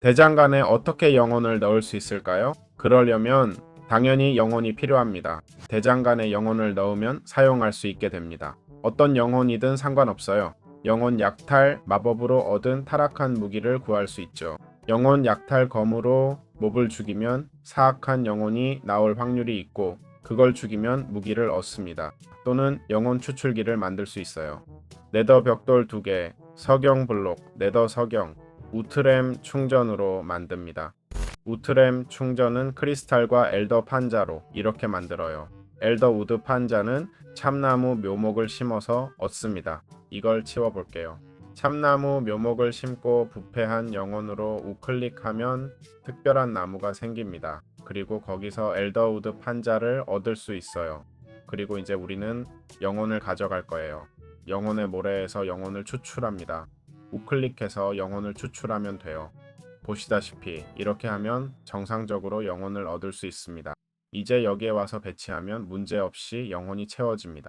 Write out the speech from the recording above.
대장간에 어떻게 영혼을 넣을 수 있을까요? 그러려면 당연히 영혼이 필요합니다. 대장간에 영혼을 넣으면 사용할 수 있게 됩니다. 어떤 영혼이든 상관없어요. 영혼 약탈 마법으로 얻은 타락한 무기를 구할 수 있죠. 영혼 약탈 검으로 몹을 죽이면 사악한 영혼이 나올 확률이 있고 그걸 죽이면 무기를 얻습니다. 또는 영혼 추출기를 만들 수 있어요. 네더 벽돌 2개, 석영 블록, 네더 석영, 우트램 충전으로 만듭니다. 우트램 충전은 크리스탈과 엘더 판자로 이렇게 만들어요. 엘더 우드 판자는 참나무 묘목을 심어서 얻습니다. 이걸 치워볼게요. 참나무 묘목을 심고 부패한 영혼으로 우클릭하면 특별한 나무가 생깁니다. 그리고 거기서 엘더우드 판자를 얻을 수 있어요. 그리고 이제 우리는 영혼을 가져갈 거예요. 영혼의 모래에서 영혼을 추출합니다. 우클릭해서 영혼을 추출하면 돼요. 보시다시피 이렇게 하면 정상적으로 영혼을 얻을 수 있습니다. 이제 여기에 와서 배치하면 문제없이 영혼이 채워집니다.